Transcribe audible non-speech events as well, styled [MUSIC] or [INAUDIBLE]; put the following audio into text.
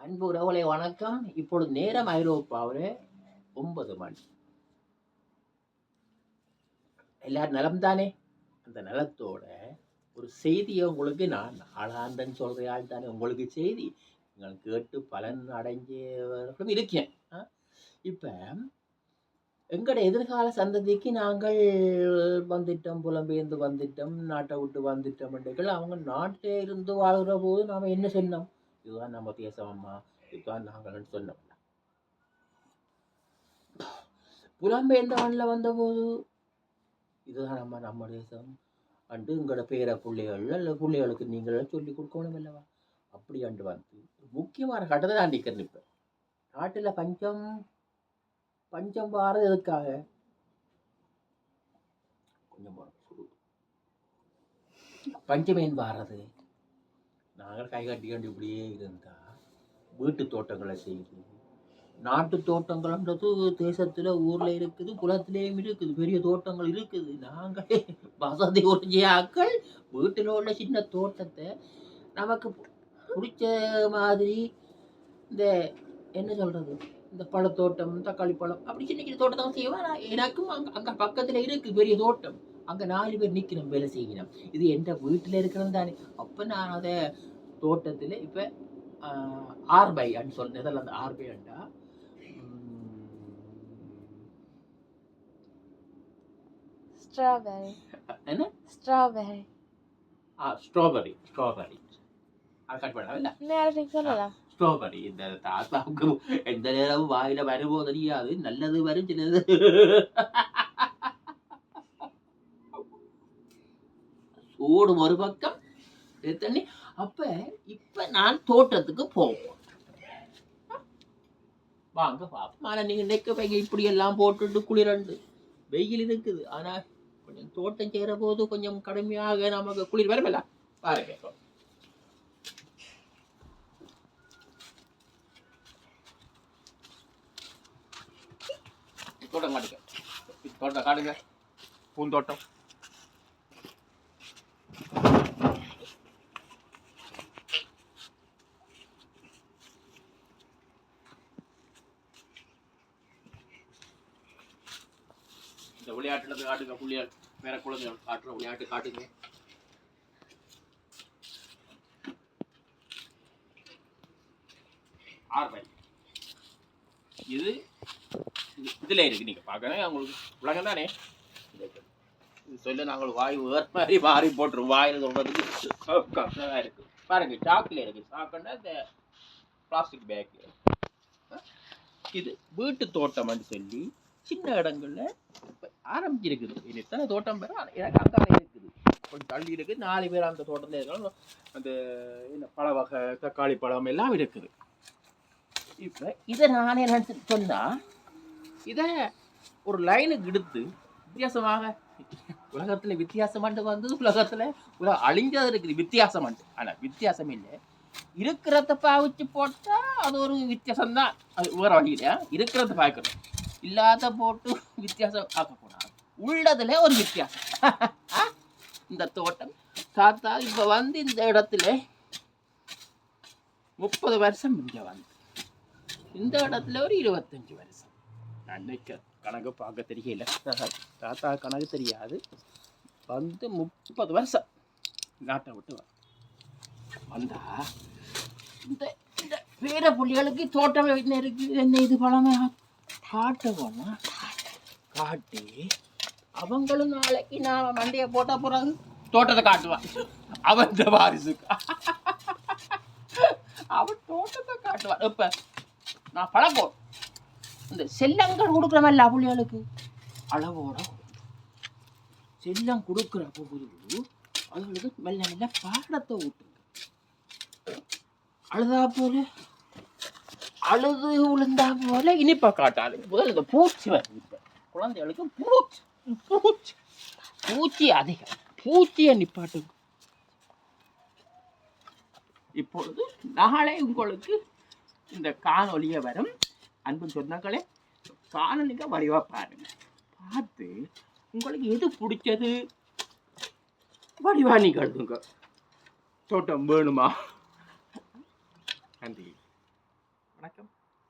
அன்பு உறவுகளை வணக்கம். இப்பொழுது நேரம் ஐரோப்பாவில் ஒன்பது மணி. எல்லாரும் நலம் தானே அந்த நலத்தோட ஒரு செய்தியை உங்களுக்கு நான் ஆளாந்தன்னு சொல்கிற ஆள் தானே உங்களுக்கு செய்தி நீங்கள் கேட்டு பலன் அடைஞ்சவர்களும் இருக்கேன். இப்போ எங்களோட எதிர்கால சந்ததிக்கு நாங்கள் வந்துட்டோம் புலம்பெயர்ந்து வந்துட்டோம் நாட்டை விட்டு வந்துட்டோம் என்றைகள் அவங்க நாட்டில் இருந்து வாழ்கிற போது நாம் என்ன சொன்னோம்? இதுதான் நம்ம தேசம் அம்மா இதுதான் நாங்கள் சொன்னோம் புலம்பெயர்ந்தவனில் வந்தபோது இதுதான் நம்ம நம்ம தேசம் அண்டு உங்களோட பேர பிள்ளைகள் அல்ல பிள்ளைகளுக்கு நீங்களும் சொல்லி கொடுக்கணும் அல்லவா அப்படி அண்டு வந்து முக்கியமான கட்டத்தை தான் நிற்கிறேன் இப்போ நாட்டில் பஞ்சம் பஞ்சம் வாரது எதுக்காக கொஞ்சம் பஞ்சமேன் வாரது நாங்கள் கை கட்டி கண்டு இப்படியே இருந்தா வீட்டு தோட்டங்களை செய்து நாட்டு தோட்டங்கள்ன்றது தேசத்துல ஊர்ல இருக்குது குளத்திலேயும் இருக்குது பெரிய தோட்டங்கள் இருக்குது. நாங்களே வசதி உறிஞ்சிய ஆக்கள் வீட்டில் உள்ள சின்ன தோட்டத்தை நமக்கு பிடிச்ச மாதிரி இந்த என்ன சொல்றது? இந்த பழத்தோட்டம் தக்காளி பழம் அப்படி சின்ன சின்ன தோட்டத்தை செய்வேன் எனக்கும் அங்க அங்க பக்கத்துல இருக்கு பெரிய தோட்டம். அங்க நாலு பேர் நிக்கணும் வேலை செய்யணும் இது எந்த வீட்டுல இருக்கிறது தானே. அப்ப நான் அதை தோட்டத்துல இப்ப ஆர்பை அன்னு சொன்ன நெதர்லாந்து ஆர்பை அண்டா Strawberry. என்ன? Strawberry. ஸ்ட்ராபெரி ஸ்ட்ராபெரி அது கட் பண்ணல நேரத்துக்கு சொல்லலாம். ஸ்ட்ராபெரி இந்த தாத்தாவுக்கு எந்த நேரமும் வாயில வருமோ தெரியாது. நல்லது வரும் சின்னது. ஓடும் ஒரு பக்கம் தண்ணி. அப்ப இப்ப நான் தோட்டத்துக்கு போவோம். வாங்க பாப்போம். ஆனா நீங்க நெக்க வைங்க இப்படி எல்லாம் போட்டுட்டு குளிரண்டு. வெயில் இருக்குது. ஆனா கொஞ்சம் தோட்டம் செய்யற போது கொஞ்சம் கடுமையாக நமக்கு குளிர் வரமில்ல? பாருங்க தோட்டம் காட்டுங்க. தோட்டம் காட்டுங்க. பூந்தோட்டம். இந்த விளையாட்டுல காட்டுங்க புள்ளியால் வேற குழந்தைகள் காட்டுற விளையாட்டு காட்டுங்க. ஆர்வை இது இது- இதுல இருக்கு. நீங்க பார்க்கணும் உங்களுக்கு உலகம் தானே? சொல்ல நாங்கள் வாய் வேறு மாதிரி மாறி போட்டுரும் வாயில் சொல்றதுக்கு கஷ்டமாக இருக்கு. பாருங்க சாக்கில் இருக்கு. சாக்குன்னா இந்த பிளாஸ்டிக் பேக் இது வீட்டு தோட்டம்னு சொல்லி சின்ன இடங்கள்ல ஆரம்பிச்சிருக்குது. இது எத்தனை தோட்டம் பேர் எனக்கு அங்கே இருக்குது. கொஞ்சம் தள்ளி இருக்குது நாலு பேர் அந்த தோட்டத்தில் இருக்காங்க அந்த என்ன பழ வகை தக்காளி பழம் எல்லாம் இருக்குது. இப்போ இதை நானே நினச்சி சொன்னால் இதை ஒரு லைனுக்கு எடுத்து வித்தியாசமாக உலகத்தில் வித்தியாசமாண்டு வந்தது உலகத்தில் உலக அழிஞ்சது இருக்குது. வித்தியாசமாண்டு ஆனால் வித்தியாசம் இல்லை. இருக்கிறத பாவிச்சு போட்டால் அது ஒரு வித்தியாசம்தான். அது வேறு வழியில இருக்கிறத பார்க்கணும் இல்லாத போட்டு வித்தியாசம் ஆக்கக்கூடாது உள்ளதுல ஒரு வித்தியாசம். [LAUGHS] இந்த தோட்டம். தாத்தா இப்போ வந்து இந்த இடத்துல முப்பது வருஷம் இங்கே வந்து. இந்த இடத்துல ஒரு இருபத்தஞ்சி வருஷம். அன்னைக்கு கணக்கு பார்க்க தெரியல. [LAUGHS] தாத்தா கணக்கு தெரியாது. வந்து முப்பது வருஷம் நாட்டை விட்டு வ- வந்தா. இந்த இந்த பேர புள்ளிகளுக்கு தோட்டம் என்ன இருக்குது என்ன இது பழமையாக காட்டுவோம்னா காட்டி. அவங்களும் நாளைக்கு நான் மண்டையை போட்ட பிறகு தோட்டத்தை காட்டுவான். அவன் இந்த வாரிசுக்கு. அவன் தோட்டத்தை காட்டுவான். இப்ப நான் பழக்கம். இந்த செல்லங்கள் கொடுக்குறமல்ல புள்ளிகளுக்கு. அளவோட செல்லம் கொடுக்குற போது அவங்களுக்கு மெல்ல மெல்ல பாடத்தை ஊட்டுங்க. அழுதா போல அழுது விழுந்தா போல இனிப்பா காட்டாது. முதல்ல இந்த பூச்சி வருது. குழந்தைகளுக்கு பூச்சி. பூச்சி. பூச்சி அதிகம். பூச்சியை நிப்பாட்டுங்க. இப்பொழுது நாளை உங்களுக்கு இந்த காணொலியை வரும். அன்பு சொந்தங்களே காணொலிக்க வரைவா பாருங்க. பார்த்து உங்களுக்கு எது பிடிச்சது? வடிவா நீங்க தோட்டம் வேணுமா? நன்றி. வணக்கம்